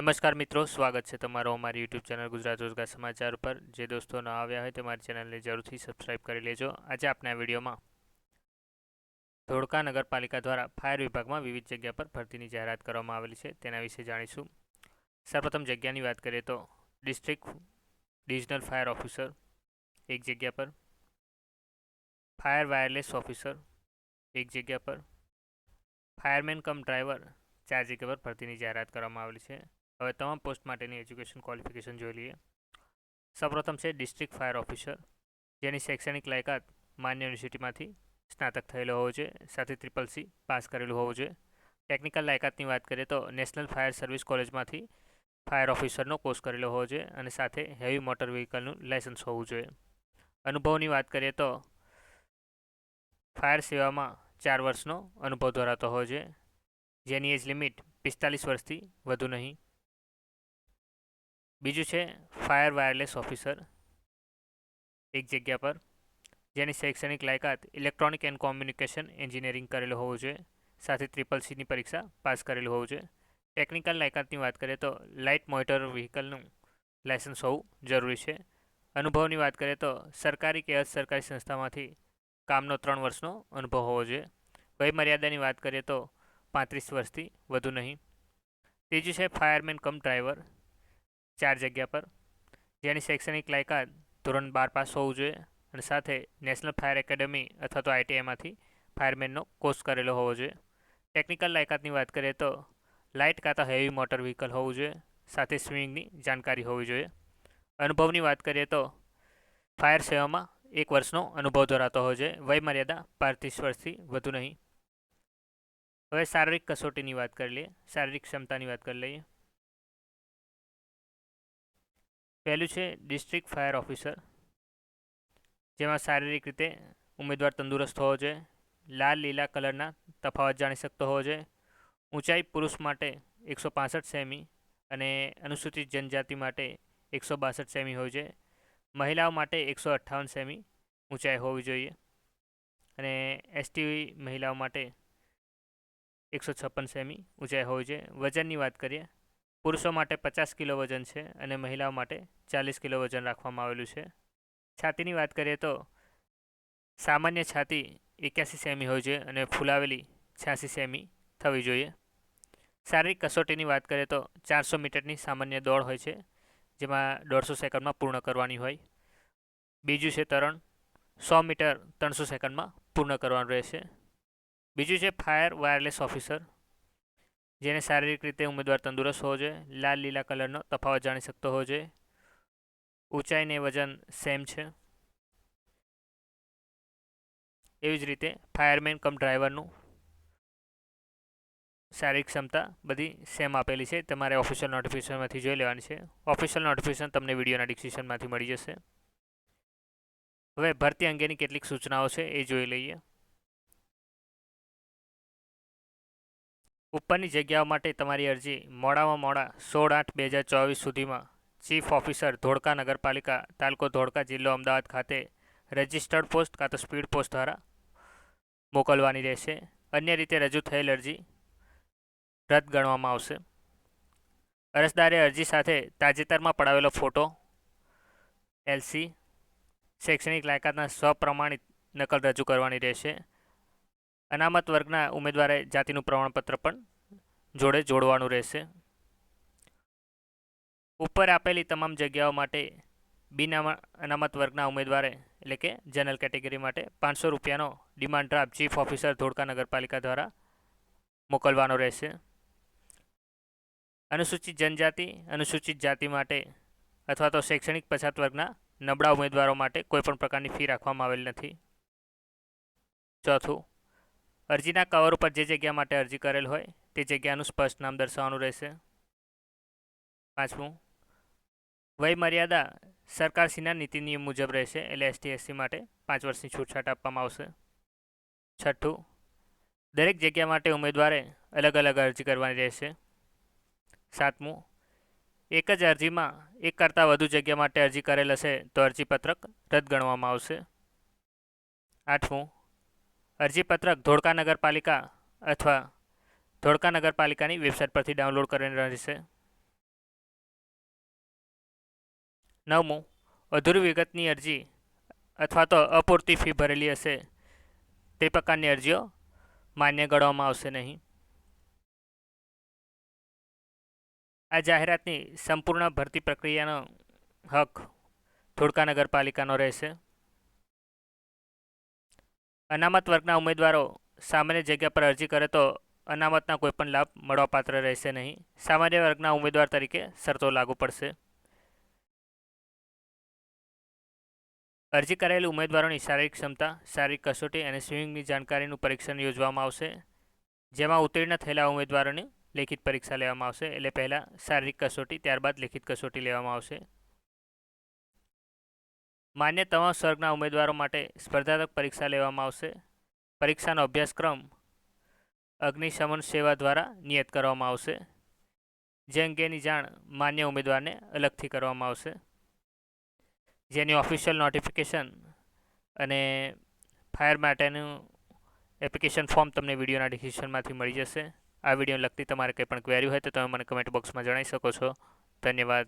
નમસ્કાર મિત્રો, સ્વાગત છે તમારો અમારી યુટ્યુબ ચેનલ ગુજરાત રોજગાર સમાચાર પર. જે દોસ્તો ન આવ્યા હોય તે મારી ચેનલને જરૂરથી સબસ્ક્રાઇબ કરી લેજો. આજે આપના વિડીયોમાં ધોળકા નગરપાલિકા દ્વારા ફાયર વિભાગમાં વિવિધ જગ્યા પર ભરતીની જાહેરાત કરવામાં આવેલી છે. તેના વિશે જાણીશું. સર્વપ્રથમ જગ્યાની વાત કરીએ તો ડિસ્ટ્રિક્ટ ડિવિઝનલ ફાયર ઓફિસર એક જગ્યા પર, ફાયર વાયરલેસ ઓફિસર એક જગ્યા પર, ફાયરમેન કમ ડ્રાઈવર ચાર જગ્યા પર ભરતીની જાહેરાત કરવામાં આવેલી છે. હવે તમામ પોસ્ટ માટેની એજ્યુકેશન ક્વોલિફિકેશન જોઈ લઈએ. સૌપ્રથમ છે ડિસ્ટ્રિક્ટ ફાયર ઓફિસર જેની શૈક્ષણિક લાયકાત માન્ય યુનિવર્સિટીમાંથી સ્નાતક થયેલો હોવો જોઈએ, સાથે ટ્રિપલ સી પાસ કરેલું હોવું જોઈએ. ટેકનિકલ લાયકાતની વાત કરીએ તો નેશનલ ફાયર સર્વિસ કોલેજમાંથી ફાયર ઓફિસરનો કોર્સ કરેલો હોવો જોઈએ અને સાથે હેવી મોટર વ્હીકલનું લાયસન્સ હોવું જોઈએ. અનુભવની વાત કરીએ તો ફાયર સેવામાં ચાર વર્ષનો અનુભવ ધરાવતો હોવો જોઈએ, જેની એજ લિમિટ પિસ્તાલીસ વર્ષથી વધુ નહીં. બીજું છે ફાયર વાયરલેસ ઓફિસર એક જગ્યા પર, જેની શૈક્ષણિક લાયકાત ઇલેક્ટ્રોનિક એન્ડ કોમ્યુનિકેશન એન્જિનિયરિંગ કરેલું હોવું જોઈએ. સાથે ટ્રિપલ સીની પરીક્ષા પાસ કરેલું હોવું જોઈએ. ટેકનિકલ લાયકાતની વાત કરીએ તો લાઇટ મોટર વ્હીકલનું લાયસન્સ હોવું જરૂરી છે. અનુભવની વાત કરીએ તો સરકારી કે સરકારી સંસ્થામાંથી કામનો ત્રણ વર્ષનો અનુભવ હોવો જોઈએ. વયમર્યાદાની વાત કરીએ તો પાંત્રીસ વર્ષથી વધુ નહીં. ત્રીજું છે ફાયરમેન કમ ડ્રાઈવર ચાર જગ્યા પર. જેની શૈક્ષણિક લાયકાત ધોરણ બાર પાસ હોવું જોઈએ અને સાથે નેશનલ ફાયર એકેડમી અથવા તો આઈટીઆઈમાંથી ફાયરમેનનો કોર્સ કરેલો હોવો જોઈએ. ટેકનિકલ લાયકાતની વાત કરીએ તો લાઇટ કાં તો હેવી મોટર વ્હીકલ હોવું જોઈએ, સાથે સ્વિમિંગની જાણકારી હોવી જોઈએ. અનુભવની વાત કરીએ તો ફાયર સેવામાં એક વર્ષનો અનુભવ ધરાવતો હોવો જોઈએ વયમર્યાદા પાંત્રીસ વર્ષથી વધુ નહીં. હવે શારીરિક કસોટીની વાત કરી લઈએ, શારીરિક ક્ષમતાની વાત કરી લઈએ. પહેલું છે ડિસ્ટ્રિક્ટ ફાયર ઓફિસર જેમાં શારીરિક રીતે ઉમેદવાર તંદુરસ્ત હોવો જોઈએ, લાલ, લીલા કલરના તફાવત જાણી શકતો હોવો જોઈએ, ઊંચાઈ પુરુષ માટે એકસો પાસઠ સેમી અને અનુસૂચિત જનજાતિ માટે એકસો બાસઠ સેમી હોવી જોઈએ, મહિલાઓ માટે એકસો અઠ્ઠાવન સેમી ઊંચાઈ હોવી જોઈએ અને એસટી મહિલાઓ માટે એકસો છપ્પન સેમી ઊંચાઈ હોવી જોઈએ. વજનની વાત કરીએ પુરુષો માટે પચાસ કિલો વજન છે અને મહિલાઓ માટે ચાલીસ કિલો વજન રાખવામાં આવેલું છે. છાતીની વાત કરીએ તો સામાન્ય છાતી એક્યાસી સેમી હોય છે અને ફૂલાવેલી છ્યાસી સેમી થવી જોઈએ. શારીરિક કસોટીની વાત કરીએ તો ચારસો મીટરની સામાન્ય દોડ હોય છે, જેમાં દોઢસો સેકન્ડમાં પૂર્ણ કરવાની હોય. બીજું છે તરણ, સો મીટર ત્રણસો સેકન્ડમાં પૂર્ણ કરવાનું રહેશે. બીજું છે ફાયર વાયરલેસ ઓફિસર જેને શારીરિક રીતે ઉમેદવાર તંદુરસ્ત હોવો જોઈએ, લાલ, લીલા કલરનો તફાવત જાણી શકતો હોવો જોઈએ. ઊંચાઈને વજન સેમ છે. એવી જ રીતે ફાયરમેન કમ ડ્રાઈવરનું શારીરિક ક્ષમતા બધી સેમ આપેલી છે. તમારે ઓફિશિયલ નોટિફિકેશનમાંથી જોઈ લેવાની છે. ઓફિશિયલ નોટિફિકેશન તમને વિડીયોના ડિસ્ક્રિપ્શનમાંથી મળી જશે. હવે ભરતી અંગેની કેટલીક સૂચનાઓ છે એ જોઈ લઈએ. ઉપરની જગ્યાઓ માટે તમારી અરજી મોડામાં મોડા સોળ આઠ બે હજાર ચોવીસ સુધીમાં. ચીફ ઓફિસર ધોળકા નગરપાલિકા, તાલુકો ધોળકા જિલ્લો અમદાવાદ ખાતે રજિસ્ટર્ડ પોસ્ટ કાં તો સ્પીડ પોસ્ટ દ્વારા મોકલવાની રહેશે. અન્ય રીતે રજૂ થયેલ અરજી રદ ગણવામાં આવશે. અરજદારે અરજી સાથે તાજેતરમાં પડાવેલો ફોટો, એલસી, શૈક્ષણિક લાયકાતના સ્વપ્રમાણિત નકલ રજૂ કરવાની રહેશે. અનામત વર્ગના ઉમેદવારે જાતિનું પ્રમાણપત્ર પણ જોડે જોડવાનું રહેશે. ઉપર આપેલી તમામ જગ્યાઓ માટે બિન અનામત વર્ગના ઉમેદવારે, એટલે કે જનરલ કેટેગરી માટે પાંચસો રૂપિયાનો demand draft chief officer Dholka નગરપાલિકા દ્વારા મોકલવાનો રહેશે. અનુસૂચિત જનજાતિ, અનુસૂચિત જાતિ માટે અથવા તો શૈક્ષણિક પછાત વર્ગના નબળા ઉમેદવારો માટે કોઈપણ પ્રકારની ફી રાખવામાં આવેલ નથી. ચોથું અરજીના કવર ઉપર જે જગ્યા માટે અરજી કરેલ હોય, તે જગ્યાનું સ્પષ્ટ નામ દર્શાવવાનું રહેશે. પાંચમું વય મર્યાદા સરકારશ્રીના નીતિ નિયમ મુજબ રહેશે એટલે એસટી એસસી માટે પાંચ વર્ષની છૂટછાટ આપવામાં આવશે. છઠ્ઠું, દરેક જગ્યા માટે ઉમેદવારે અલગ અલગ અરજી કરવાની રહેશે. સાતમું, એક જ અરજીમાં એક કરતાં વધુ જગ્યા માટે અરજી કરેલ હશે તો અરજીપત્રક રદ ગણવામાં આવશે. આઠમું અરજીપત્રક ધોળકા નગરપાલિકા અથવા ધોળકા નગરપાલિકાની વેબસાઇટ પરથી ડાઉનલોડ કરીને રહેશે. નવમું, અધૂરી વિગતની અરજી અથવા તો અપૂરતી ફી ભરેલી હશે. તે પ્રકારની અરજીઓ માન્ય ગણવામાં આવશે નહીં. આ જાહેરાતની સંપૂર્ણ ભરતી પ્રક્રિયાનો હક ધોળકા નગરપાલિકાનો રહેશે. અનામત વર્ગના ઉમેદવારો સામાન્ય જગ્યા પર અરજી કરે તો અનામતના કોઈપણ લાભ મળવાપાત્ર રહેશે નહીં. સામાન્ય વર્ગના ઉમેદવાર તરીકે શરતો લાગુ પડશે. અરજી કરાયેલ ઉમેદવારોની શારીરિક ક્ષમતા, શારીરિક કસોટી અને સ્વિમિંગની જાણકારીનું પરીક્ષણ યોજવામાં આવશે. જેમાં ઉત્તીર્ણ થયેલા ઉમેદવારોની લેખિત પરીક્ષા લેવામાં આવશે. એટલે પહેલાં શારીરિક કસોટી, ત્યારબાદ લેખિત કસોટી લેવામાં આવશે. માન્ય તમામ સ્વર્ગના ઉમેદવારો માટે સ્પર્ધાત્મક પરીક્ષા લેવામાં આવશે. પરીક્ષાનો અભ્યાસક્રમ અગ્નિશમન સેવા દ્વારા નિયત કરવામાં આવશે. જે અંગેની જાણ માન્ય ઉમેદવારને અલગથી કરવામાં આવશે. જેની ઓફિશિયલ નોટિફિકેશન અને ફાયર માટેનું એપ્લિકેશન ફોર્મ તમને વિડીયોના ડિસ્ક્રિપ્શનમાંથી મળી જશે. આ વીડિયો લગતી તમારે કંઈ પણ ક્વેરી હોય તો તમે મને કમેન્ટ બોક્સમાં જણાવી શકો છો. ધન્યવાદ.